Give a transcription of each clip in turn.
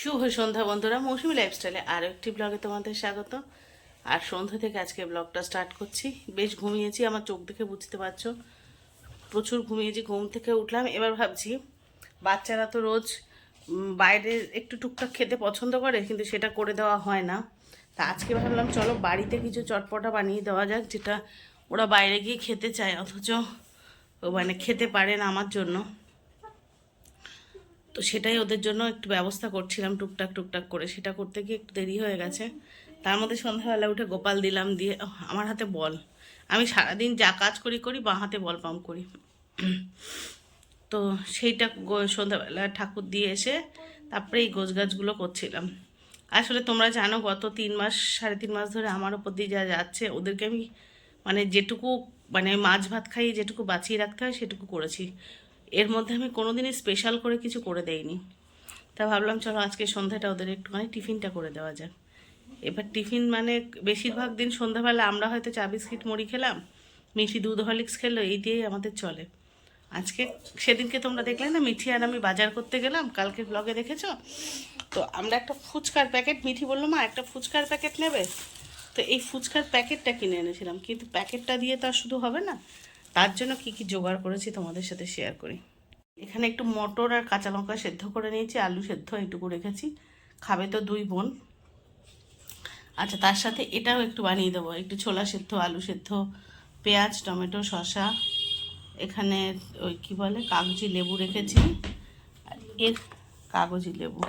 শুভ সন্ধ্যা বন্ধুরা, মৌসুমি লাইফস্টাইলে আরও একটি ব্লগে তোমাদের স্বাগত। আর সন্ধ্যা থেকে আজকে ব্লগটা স্টার্ট করছি। বেশ ঘুমিয়েছি, আমার চোখ দেখে বুঝতে পারছ। প্রচুর ঘুমিয়েছি, ঘুম থেকে উঠলাম। এবার ভাবছি, বাচ্চারা তো রোজ বাইরে একটু টুকটাক খেতে পছন্দ করে, কিন্তু সেটা করে দেওয়া হয় না। তা আজকে ভাবলাম, চলো বাড়িতে কিছু চটপটা বানিয়ে দেওয়া যাক, যেটা ওরা বাইরে গিয়ে খেতে চায়, অথচ ও মানে খেতে পারে না আমার জন্য। তো সেটাই ওদের জন্য একটু ব্যবস্থা করছিলাম টুকটাক টুকটাক করে। সেটা করতে গিয়ে একটু দেরি হয়ে গেছে। তার মধ্যে সন্ধ্যাবেলা উঠে গোপাল দিলাম দিয়ে আমার হাতে বল। আমি সারাদিন যা কাজ করি করি, বাঁ হাতে বল পাম্প করি। তো সেইটা সন্ধ্যাবেলা ঠাকুর দিয়ে এসে তারপরে এই গোছ গাছগুলো করছিলাম। আসলে তোমরা জানো গত তিন মাস, সাড়ে তিন মাস ধরে আমার ওপর দিয়ে যা যাচ্ছে, ওদেরকে আমি মানে যেটুকু মানে মাছ ভাত খাইয়ে যেটুকু বাঁচিয়ে রাখতে হয় সেটুকু করেছি। এর মধ্যে আমি কোনো দিনই স্পেশাল করে কিছু করে দেইনি। তা ভাবলাম, চলো আজকে সন্ধ্যাটা ওদের একটুখানি টিফিনটা করে দেওয়া যাক। এবার টিফিন মানে বেশিরভাগ দিন সন্ধ্যাবেলা আমরা হয়তো চা বিস্কিট মুড়ি খেলাম, মিঠি দুধ হরলিক্স খেলো, এই দিয়েই আমাদের চলে। আজকে সেদিনকে তোমরা দেখলে না, মিঠি আর আমি বাজার করতে গেলাম, কালকে ব্লগে দেখেছ? তো আমরা একটা ফুচকার প্যাকেট, মিঠি বলল, মা, একটা ফুচকার প্যাকেট নেবে? তো এই ফুচকার প্যাকেটটা কিনে এনেছিলাম, কিন্তু প্যাকেটটা দিয়ে তো আর শুধু হবে না তার জন্য কি কি জোগাড় করেছি তোমাদের সাথে শেয়ার করি। এখানে একটু মটর আর কাঁচা লঙ্কা সেদ্ধ করে নিয়েছি, আলু সেদ্ধ এইটুকু রেখেছি। খাবে তো দুই বোন। আচ্ছা তার সাথে এটাও একটু বানিয়ে দেবো। একটু ছোলা সেদ্ধ, আলু সেদ্ধ, পেঁয়াজ, টমেটো, শসা। এখানে ওই কি বলে, কাগজি লেবু রেখেছি। এর কাগজি লেবু।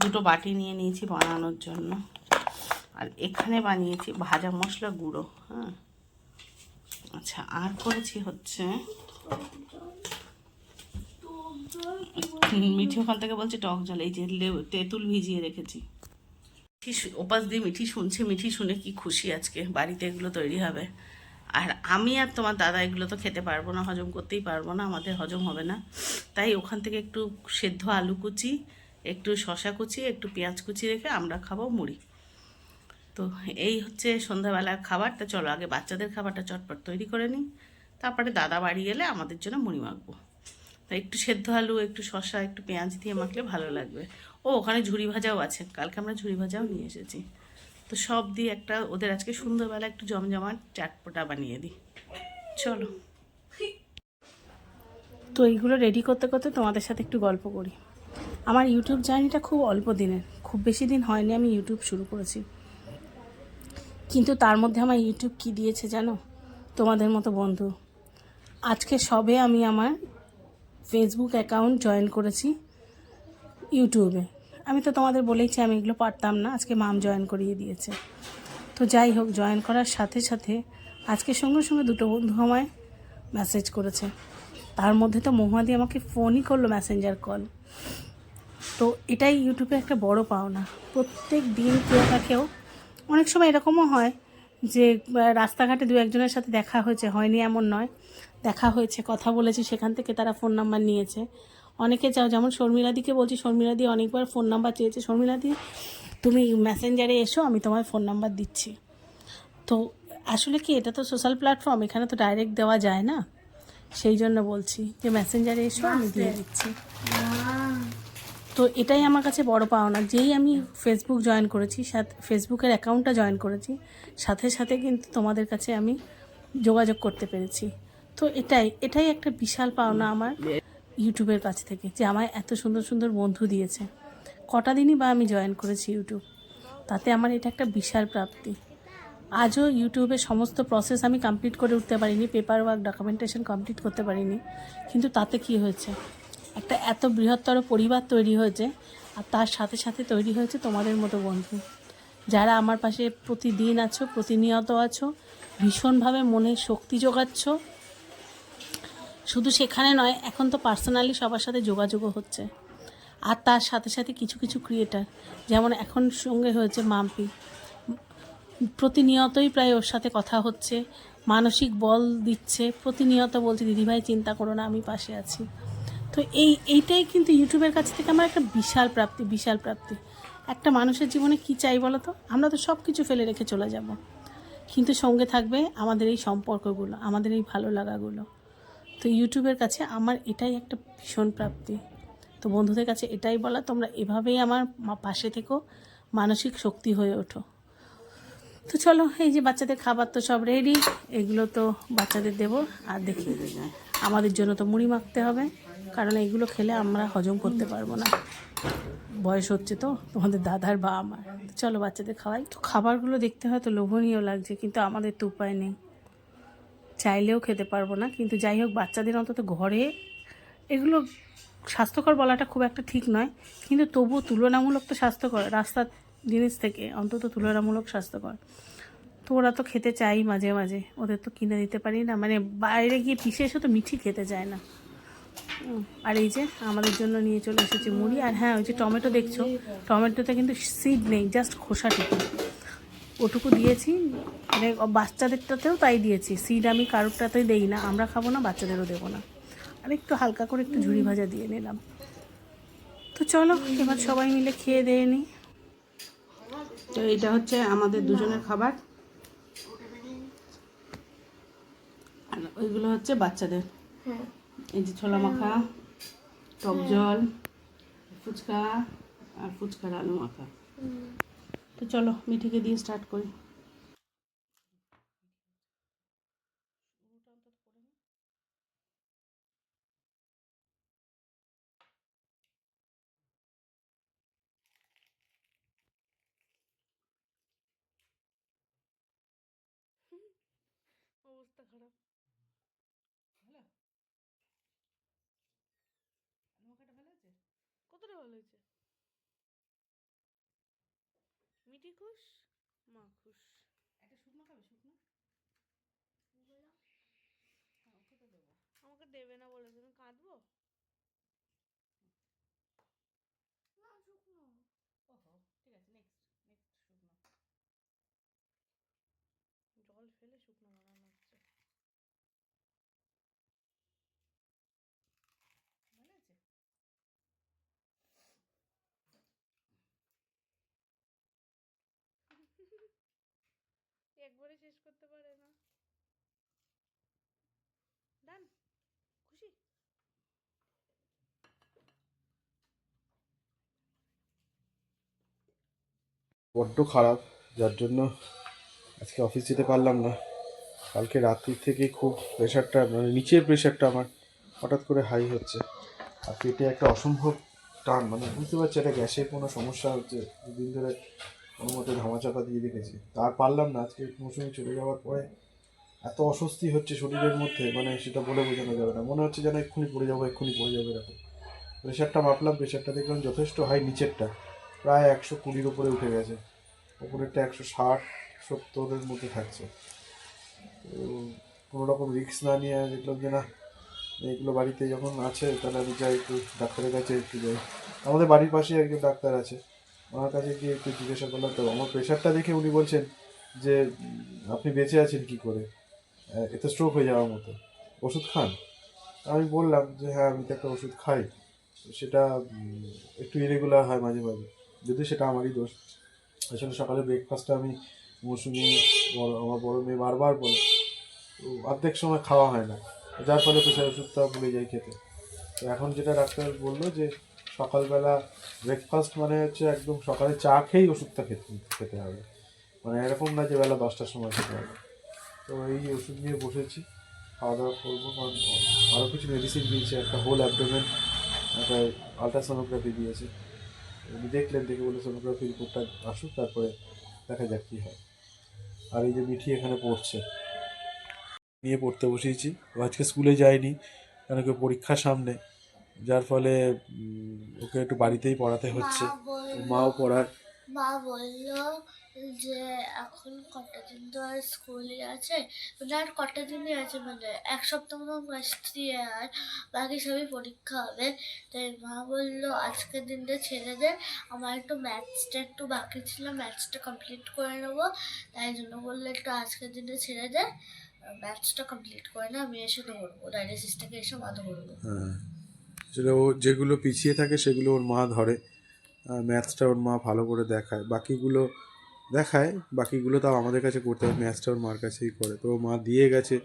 দুটো বাটি নিয়ে নিয়েছি বানানোর জন্য। আর এখানে বানিয়েছি ভাজা মশলা গুঁড়ো হ্যাঁ। আচ্ছা আর করেছি হচ্ছে মিঠি ওখান থেকে বলছে টক জল, এই যে তেঁতুল ভিজিয়ে রেখেছি। ওপাশ দিয়ে মিঠি শুনছে, মিঠি শুনে কি খুশি আজকে, বাড়িতে এগুলো তৈরি হবে। আর আমি আর তোমার দাদা এগুলো তো খেতে পারব না, হজম করতেই পারব না, আমাদের হজম হবে না। তাই ওখান থেকে একটু সেদ্ধ আলু কুচি, একটু শশা কুচি, একটু পেঁয়াজ কুচি রেখে আমরা খাব মুড়ি। তো এই হচ্ছে সন্ধ্যাবেলার খাবার। তো চলো আগে বাচ্চাদের খাবারটা চটপট তৈরি করে নিই। তারপরে দাদা বাড়ি গেলে আমাদের জন্য মুড়ি মাখবো। তা একটু সেদ্ধ আলু, একটু শসা, একটু পেঁয়াজ দিয়ে মাখলে ভালো লাগবে। ও, ওখানে ঝুড়ি ভাজাও আছে। কালকে আমরা ঝুড়ি ভাজাও নিয়ে এসেছি। তো সব দিয়ে একটা ওদের আজকে সুন্দরবেলা একটু জমজমাট চাটপোটা বানিয়ে দিই। চলো। তো এইগুলো রেডি করতে করতে তোমাদের সাথে একটু গল্প করি। আমার ইউটিউব জার্নিটা খুব অল্প দিনের। খুব বেশি দিন হয়নি আমি ইউটিউব শুরু করেছি। কিন্তু তার মধ্যে আমার ইউটিউব কি দিয়েছে জানো? তোমাদের মতো বন্ধু। আজকে সবে আমি আমার ফেসবুক অ্যাকাউন্ট জয়েন করেছি ইউটিউবে আমি তো তোমাদের বলেইছি আমি এগুলো পারতাম না, আজকে মাম জয়েন করিয়ে দিয়েছে। তো যাই হোক জয়েন করার সাথে সাথে আজকে সঙ্গে সঙ্গে দুটো বন্ধু আমায় মেসেজ করেছে। তার মধ্যে তো মহুয়াদি আমাকে ফোনই করল মেসেঞ্জার কল তো এটাই ইউটিউবে একটা বড় পাওনা। প্রত্যেক দিন কেউ না কেউ অনেক সময় এরকমও হয় যে রাস্তাঘাটে দু একজনের সাথে দেখা হয়েছে হয়নি এমন নয়। দেখা হয়েছে কথা বলেছি সেখান থেকে তারা ফোন নাম্বার নিয়েছে। অনেকে চাও যেমন শর্মিলাদিকে বলছি শর্মিলাদি অনেকবার ফোন নাম্বার চেয়েছে শর্মিলাদি তুমি মেসেঞ্জারে এসো আমি তোমার ফোন নাম্বার দিচ্ছি। তো আসলে কি এটা তো সোশ্যাল প্ল্যাটফর্ম এখানে তো ডাইরেক্ট দেওয়া যায় না? সেই জন্য বলছি যে মেসেঞ্জারে এসো আমি দিয়ে দিচ্ছি। তো এটাই আমার কাছে বড় পাওনা। যেই আমি ফেসবুক জয়েন করেছি, সাথে ফেসবুকের অ্যাকাউন্টটা জয়েন করেছি, সাথে সাথে কিন্তু তোমাদের কাছে আমি যোগাযোগ করতে পেরেছি। তো এটাই এটাই একটা বিশাল পাওনা আমার ইউটিউবের কাছ থেকে, যে আমায় এত সুন্দর সুন্দর বন্ধু দিয়েছে। কটা দিনই বা আমি জয়েন করেছি ইউটিউব তাতে আমার এটা একটা বিশাল প্রাপ্তি। আজও ইউটিউবের সমস্ত প্রসেস আমি কমপ্লিট করে উঠতে পারিনি পেপার ওয়ার্ক ডকুমেন্টেশন কমপ্লিট করতে পারিনি, কিন্তু তাতে কি হয়েছে? একটা এত বৃহত্তর পরিবার তৈরি হয়েছে, আর তার সাথে সাথে তৈরি হয়েছে তোমাদের মতো বন্ধু। যারা আমার পাশে প্রতিদিন আছো, প্রতিনিয়ত আছো, ভীষণভাবে মনে শক্তি যোগাচ্ছ। শুধু সেখানে নয়, এখন তো পার্সোনালি সবার সাথে যোগাযোগও হচ্ছে। আর তার সাথে সাথে কিছু কিছু ক্রিয়েটার যেমন এখন সঙ্গে হয়েছে মাম্পি। প্রতিনিয়তই প্রায় ওর সাথে কথা হচ্ছে, মানসিক বল দিচ্ছে। প্রতিনিয়ত বলছে, দিদিভাই, চিন্তা করো না, আমি পাশে আছি। তো এই, এইটাই কিন্তু ইউটিউবের কাছ থেকে আমার একটা বিশাল প্রাপ্তি বিশাল প্রাপ্তি। একটা মানুষের জীবনে কি চাই বলো তো? আমরা তো সব কিছু ফেলে রেখে চলে যাব। কিন্তু সঙ্গে থাকবে আমাদের এই সম্পর্কগুলো, আমাদের এই ভালো লাগাগুলো। তো ইউটিউবের কাছে আমার এটাই একটা ভীষণ প্রাপ্তি। তো বন্ধুদের কাছে এটাই বলা, তোমরা এভাবেই আমার পাশে থেকো, মানসিক শক্তি হয়ে ওঠো। তো চলো, এই যে বাচ্চাদের খাবার তো সব রেডি এগুলো তো বাচ্চাদের দেব, আর দেখি। আমাদের জন্য তো মুড়ি মাখতে হবে। কারণ এগুলো খেলে আমরা হজম করতে পারব না। বয়স হচ্ছে তো, তোমাদের দাদার বা আমার। চলো বাচ্চাদের খাওয়াই। তো খাবারগুলো দেখতে হয়তো লোভনীয় লাগছে, কিন্তু আমাদের তো উপায় নেই। চাইলেও খেতে পারব না, কিন্তু যাই হোক বাচ্চাদের অন্তত ঘরে এগুলো স্বাস্থ্যকর বলাটা খুব একটা ঠিক নয়, কিন্তু তবুও তুলনামূলক তো স্বাস্থ্যকর, রাস্তার জিনিস থেকে অন্তত তুলনামূলক স্বাস্থ্যকর। তো ওরা তো খেতে চাই মাঝে মাঝে, ওদের তো কিনে দিতে পারি না। মানে বাইরে গিয়ে পিসে এসে তো মিঠি খেতে চায় না। আর এই যে আমাদের জন্য নিয়ে চলে এসেছে মুড়ি, আর হ্যাঁ ওই যে টমেটো দেখছ, টমেটোতে কিন্তু সিড নেই জাস্ট খোসাটুকু ওটুকু দিয়েছি মানে বাচ্চাদেরটাতেও তাই দিয়েছি। সিড আমি কারোরটাতেই দেই না, আমরা খাব না, বাচ্চাদেরও দেবো না। আর একটু হালকা করে একটু ঝুড়ি ভাজা দিয়ে নিলাম। তো চলো, এবার সবাই মিলে খেয়ে দিয়ে নিই তো এটা হচ্ছে আমাদের দুজনের খাবার। ওইগুলো হচ্ছে বাচ্চাদের। এই যে ছোলা মাখা টক জল ফুচকা আর ফুচকার আলু মাখা। তো চলো মিঠিকে দিয়ে স্টার্ট করি অবস্থা খারাপ ভালো আলু মাখাটা ভালো আছে কতটা ভালো মিঠি খুশ মা খুশ একটা শুকনো খাবে শুকনো? হ্যাঁ, তো দেবো। আমাকে দেবে না বলেছে তুমি কাঁদবো ওহো ঠিক আছে নেক্সট নেক্সট শুকনো জল ফেলে শুকনো বানানো হচ্ছে ভালো আছে একবারে শেষ করতে পারে না। ডান খুশি? বড্ড খারাপ, যার জন্য আজকে অফিস যেতে পারলাম না। কালকে রাত্রির থেকে খুব প্রেশারটা মানে নিচের প্রেশারটা আমার হঠাৎ করে হাই হচ্ছে। আর পেটে একটা অসম্ভব টান মানে বুঝতে পারছি একটা গ্যাসের কোনো সমস্যা হচ্ছে। দুদিন ধরে কোনো মতো ধামাচাপা দিয়ে রেখেছি। তার পারলাম না, আজকে মৌসুমি চলে যাওয়ার পরে এত অস্বস্তি হচ্ছে শরীরের মধ্যে মানে সেটা বলে বোঝানো যাবে না। মনে হচ্ছে যেন এক্ষুনি পড়ে যাব, এক্ষুনি পড়ে যাব এরকম। প্রেশারটা মাপলাম প্রেশারটা দেখলাম যথেষ্ট হাই নিচেরটা, প্রায় একশো কুড়ির উপরে উঠে গেছে। ওপরেরটা একশো ষাট, সত্তরের মধ্যে থাকছে। কোনো রকম রিস্ক না নিয়ে দেখলাম যে না এইগুলো বাড়িতে যখন আছে তাহলে আমি যাই একটু ডাক্তারের কাছে একটু যাই। আমাদের বাড়ির পাশেই একজন ডাক্তার আছে। ওনার কাছে গিয়ে একটু জিজ্ঞাসা করলাম, তো আমার প্রেশারটা দেখে উনি বলছেন যে আপনি বেঁচে আছেন কি করে? এতে স্ট্রোক হয়ে যাওয়ার মতো। ওষুধ খান? আমি বললাম যে হ্যাঁ আমি তো একটা ওষুধ খাই। সেটা একটু ইরেগুলার হয় মাঝে মাঝে। যদি সেটা আমারই দোষ। আসলে সকালে ব্রেকফাস্টটা আমি মৌসুমি বড়, আমার বড় মেয়ে বারবার বলে অর্ধেক সময় খাওয়া হয় না। যার ফলে প্রেশার ওষুধটা ভুলে যাই খেতে। তো এখন যেটা ডাক্তার বলল যে সকালবেলা ব্রেকফাস্ট মানে হচ্ছে একদম সকালে চা খেয়েই ওষুধটা খেতে খেতে হবে। মানে এরকম না যে বেলা দশটার সময় খেতে হবে। তো এই ওষুধ নিয়ে বসেছি, খাওয়া দাওয়া করব, কারণ আরও কিছু মেডিসিন দিয়েছে, একটা হোল অ্যাবডোমেন একটা আলট্রাসোনোগ্রাফি দিয়েছে। উনি দেখলেন, দেখে বলে সোনোগ্রাফি রিপোর্টটা আসুক, তারপরে দেখা যাক কী হয়। আর এই যে মিঠি এখানে পড়ছে। নিয়ে পড়তে বসিয়েছি। আজকে স্কুলে যায়নি, কেন ওকে পরীক্ষার সামনে। যার ফলে ওকে একটু বাড়িতেই পড়াতে হচ্ছে। মাও পড়ার। মা বলল যে এখন কটা দিন তো আর স্কুলে আছে। মানে আর কটা দিনই আছে মানে? এক সপ্তাহ মতো মাসটি আর বাকি সবই পরীক্ষা হবে। তাই মা বলল আজকের দিনটা ছেড়ে দে। আমার একটু ম্যাথসটা একটু বাকি ছিল ম্যাথসটা কমপ্লিট করে নেব। তাই জন্য বলল একটু আজকের দিনটা ছেড়ে দে। ম্যাথসটা কমপ্লিট করে না আমি এসে ধরবো ডায়ালিসিসটাকে এসে মা ধরবো হ্যাঁ। সেটা ও যেগুলো পিছিয়ে থাকে সেগুলো ওর মা ধরে। ম্যাথসটা ওর মা ভালো করে দেখায়। বাকিগুলো দেখায় বাকিগুলো তাও আমাদের কাছে করতে হয়। ম্যাথসটা ওর মার কাছেই করে। তো মা দিয়ে গেছে।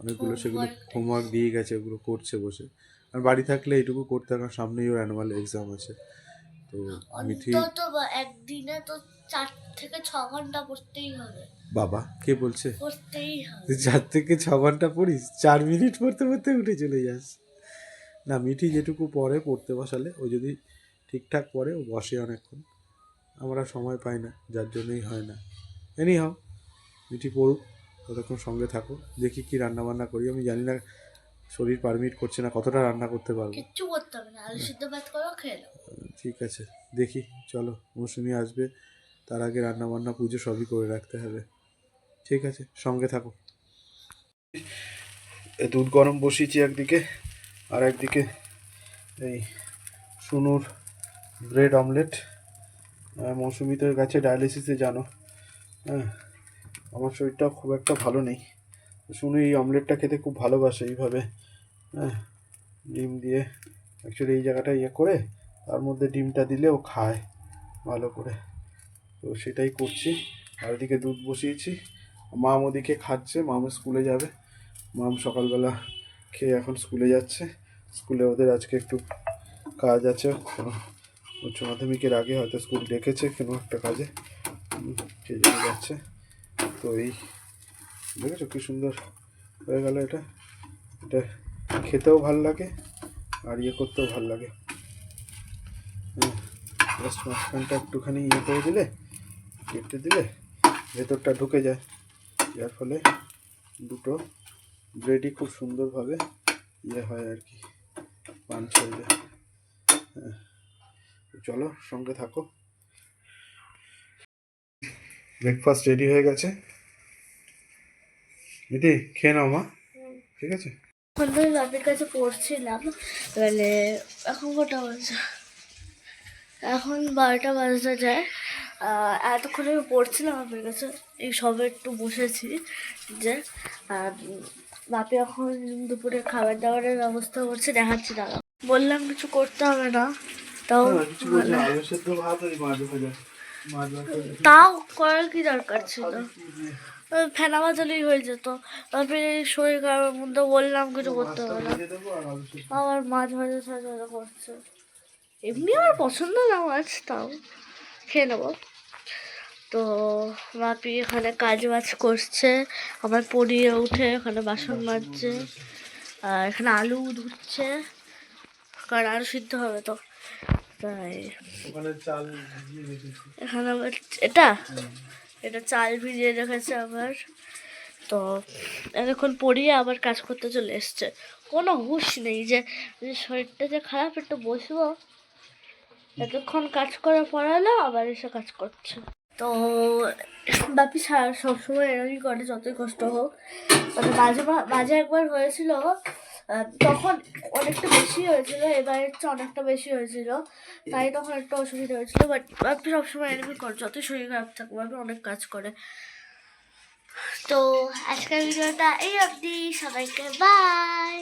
অনেকগুলো সেগুলো হোমওয়ার্ক দিয়ে গেছে ওগুলো করছে বসে। আর বাড়ি থাকলে এইটুকু করতে কারণ সামনেই ওর অ্যানুয়াল এক্সাম আছে। তো মিঠি বা একদিনে তো চার থেকে ছ ঘণ্টা পড়তেই হবে। বাবা কে বলছে? পড়তেই হবে। চার থেকে ছ ঘণ্টা পড়িস? চার মিনিট পড়তে পড়তে উঠে চলে যাস। না মিঠি যেটুকু পড়ে পড়তে বসালে ও যদি ঠিকঠাক পরে ও বসে অনেকক্ষণ। আমরা সময় পাই না যার জন্যই হয় না। এনি হাও মিঠি পড়ুক ততক্ষণ সঙ্গে থাকো দেখি কি রান্না বান্না করি। আমি জানি না শরীর পারমিট করছে না কতটা রান্না করতে পারব। কিচ্ছু করতে হবে না আলু সিদ্ধ ভাত করো খেয়ে ঠিক আছে দেখি চলো মৌসুমি আসবে তার আগে রান্না বান্না পুজো সবই করে রাখতে হবে। ঠিক আছে সঙ্গে থাকো দুধ গরম বসিয়েছি একদিকে। আর একদিকে এই সুনুর ব্রেড অমলেট। আহ, মৌসুমি তো গেছে ডায়ালিসিসে জানো। হ্যাঁ আমার শরীরটা খুব একটা ভালো নেই। শুনু এই অমলেটটা খেতে খুব ভালোবাসে এইভাবে। হ্যাঁ ডিম দিয়ে অ্যাকচুয়ালি এই জায়গাটা ইয়ে করে তার মধ্যে ডিমটা দিলে ও খায় ভালো করে। তো সেটাই করছি। আর ওদিকে দুধ বসিয়েছি। মাম ওদিকে খাচ্ছে মাম স্কুলে যাবে। মাম সকালবেলা খেয়ে এখন স্কুলে যাচ্ছে। স্কুলে ওদের আজকে একটু কাজ আছে। উচ্চ মাধ্যমিকের আগে হয়তো স্কুল ডেকেছে কোনো একটা কাজে। সেই জন্য যাচ্ছে। তো এই দেখেছ কি সুন্দর হয়ে গেল এটা। এটা খেতেও ভালো লাগে আর ইয়ে করতেও ভালো লাগে। জাস্ট মাঝখানটা একটুখানি ইয়ে করে দিলে, কেটে দিলে ভেতরটা ঢুকে যায়। যার ফলে দুটো ব্রেডই খুব সুন্দরভাবে ইয়ে হয় আর কি। হয়ে যায় হ্যাঁ। চলো সঙ্গে থাকো। ব্রেকফাস্ট রেডি হয়ে গেছে। দিদি খেয়ে নাও মা। ঠিক আছে? এখন তো বাপের কাছে পড়ছিলাম মানে এখন কটা বাজে? এখন বারোটা বাজতে যায়। এতক্ষণ আমি পড়ছিলাম বাপের কাছে এই সবে একটু বসেছি যে বাপি এখন দুপুরে খাবার দাবারের ব্যবস্থা করছে দেখাচ্ছি দাদা। বললাম কিছু করতে হবে না। তাও তাও করার কি দরকার ছিল? ফেনা বাজালেই হয়ে যেত। তারপরে শরীর খারাপের মধ্যে বললাম কিছু করতে হবে না। আবার মাছ ভাজা সাজা করছে। এমনি আমার পছন্দ না মাছ তাও খেয়ে নেব। তো বাপি এখানে কাজ বাজ করছে আমার পড়িয়ে উঠে এখানে বাসন মাজছে। আর এখানে আলু ধুচ্ছে। কারণ আলু সিদ্ধ হবে তো। তাই। এখানে আবার এটা? এটা চাল ভিজিয়ে রেখেছে আবার। তো এতক্ষণ পড়িয়ে আবার কাজ করতে চলে এসছে। কোনো হুঁশ নেই যে শরীরটা যে খারাপ একটু বসবো। এতক্ষণ কাজ করে পড়ালো আবার এসে কাজ করছে। তো বাপি সবসময় এরকমই করে যতই কষ্ট হোক। মানে মাঝে মা- মাঝে একবার হয়েছিল তখন অনেকটা বেশি হয়েছিল এবারের চেয়ে অনেকটা বেশি হয়েছিল, তাই তখন একটা অসুবিধা হয়েছিল বাট আমি সবসময় এরকমই করে যতই শরীর খারাপ থাকবে আমি অনেক কাজ করে। তো আজকের ভিডিওটা এই অবধি, সবাইকে বাই